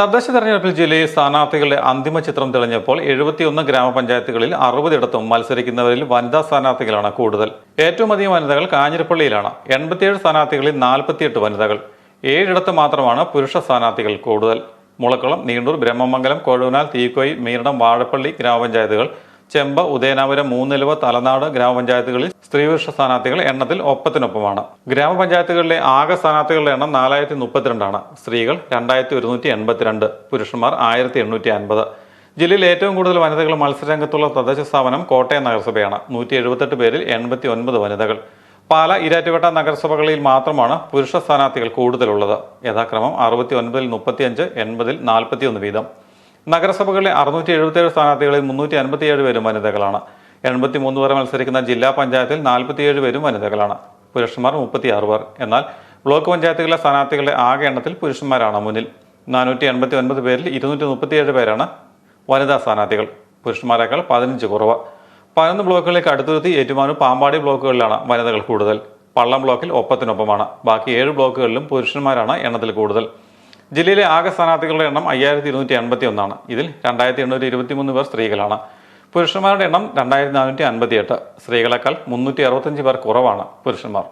തദ്ദേശ തെരഞ്ഞെടുപ്പിൽ ജില്ലയിൽ സ്ഥാനാർത്ഥികളുടെ അന്തിമ ചിത്രം തെളിഞ്ഞപ്പോൾ എഴുപത്തിയൊന്ന് ഗ്രാമപഞ്ചായത്തുകളിൽ അറുപതിടത്തും മത്സരിക്കുന്നവരിൽ വനിതാ സ്ഥാനാർത്ഥികളാണ് കൂടുതൽ. ഏറ്റവും അധികം വനിതകൾ കാഞ്ഞിരപ്പള്ളിയിലാണ്. എൺപത്തിയേഴ് സ്ഥാനാർത്ഥികളിൽ നാൽപ്പത്തിയെട്ട് വനിതകൾ. ഏഴിടത്ത് മാത്രമാണ് പുരുഷ സ്ഥാനാർത്ഥികൾ കൂടുതൽ. മുളക്കുളം നീണ്ടൂർ ബ്രഹ്മമംഗലം കൊഴുവനാൽ തീക്കോയി മീരടം വാഴപ്പള്ളി ഗ്രാമപഞ്ചായത്തുകൾ ചെമ്പ ഉദയനാപുരം മൂന്നിലവ തലനാട് ഗ്രാമപഞ്ചായത്തുകളിൽ സ്ത്രീപുരുഷ സ്ഥാനാർത്ഥികൾ എണ്ണത്തിൽ ഒപ്പത്തിനൊപ്പമാണ്. ഗ്രാമപഞ്ചായത്തുകളിലെ ആകെ സ്ഥാനാർത്ഥികളുടെ എണ്ണം നാലായിരത്തി മുപ്പത്തിരണ്ടാണ് സ്ത്രീകൾ രണ്ടായിരത്തി ഒരുന്നൂറ്റി എൺപത്തിരണ്ട് പുരുഷന്മാർ ആയിരത്തി എണ്ണൂറ്റി അൻപത് ജില്ലയിൽ ഏറ്റവും കൂടുതൽ വനിതകൾ മത്സരരംഗത്തുള്ള തദ്ദേശ സ്ഥാപനം കോട്ടയം നഗരസഭയാണ്. നൂറ്റി എഴുപത്തെട്ട് പേരിൽ എൺപത്തി ഒൻപത് വനിതകൾ. പാല ഇരാറ്റുപേട്ട നഗരസഭകളിൽ മാത്രമാണ് പുരുഷ സ്ഥാനാർത്ഥികൾ കൂടുതലുള്ളത്. യഥാക്രമം അറുപത്തി ഒൻപതിൽ മുപ്പത്തിയഞ്ച് എൺപതിൽ നാൽപ്പത്തിയൊന്ന് വീതം. നഗരസഭകളിലെ അറുന്നൂറ്റി എഴുപത്തിയേഴ് സ്ഥാനാർത്ഥികളിൽ മുന്നൂറ്റി അൻപത്തിയേഴ് പേരും വനിതകളാണ്. എൺപത്തി മൂന്ന് വരെ മത്സരിക്കുന്ന ജില്ലാ പഞ്ചായത്തിൽ നാൽപ്പത്തിയേഴ് പേരും വനിതകളാണ്. പുരുഷന്മാർ മുപ്പത്തിയാറ് പേർ. എന്നാൽ ബ്ലോക്ക് പഞ്ചായത്തുകളിലെ സ്ഥാനാർത്ഥികളുടെ ആകെ എണ്ണത്തിൽ പുരുഷന്മാരാണ് മുന്നിൽ. നാനൂറ്റി എൺപത്തി ഒൻപത് പേരിൽ ഇരുന്നൂറ്റി മുപ്പത്തിയേഴ് പേരാണ് വനിതാ സ്ഥാനാർത്ഥികൾ. പുരുഷന്മാരെക്കാൾ പതിനഞ്ച് കുറവ്. പതിനൊന്ന് ബ്ലോക്കുകളിലേക്ക് അടുത്തുരുത്തി ഏറ്റുമാനൂർ പാമ്പാടി ബ്ലോക്കുകളിലാണ് വനിതകൾ കൂടുതൽ. പള്ളം ബ്ലോക്കിൽ ഒപ്പത്തിനൊപ്പമാണ്. ബാക്കി ഏഴ് ബ്ലോക്കുകളിലും പുരുഷന്മാരാണ് എണ്ണത്തിൽ കൂടുതൽ. ജില്ലയിലെ ആകെ സ്ഥാനാർത്ഥികളുടെ എണ്ണം അയ്യായിരത്തി ഇരുന്നൂറ്റി എൺപത്തി ഒന്നാണ് ഇതിൽ രണ്ടായിരത്തി എണ്ണൂറ്റി ഇരുപത്തി മൂന്ന് പേർ സ്ത്രീകളാണ്. പുരുഷന്മാരുടെ എണ്ണം രണ്ടായിരത്തി നാനൂറ്റി അൻപത്തി എട്ട് സ്ത്രീകളെക്കാൾ മുന്നൂറ്റി അറുപത്തഞ്ച് പേർ കുറവാണ് പുരുഷന്മാർ.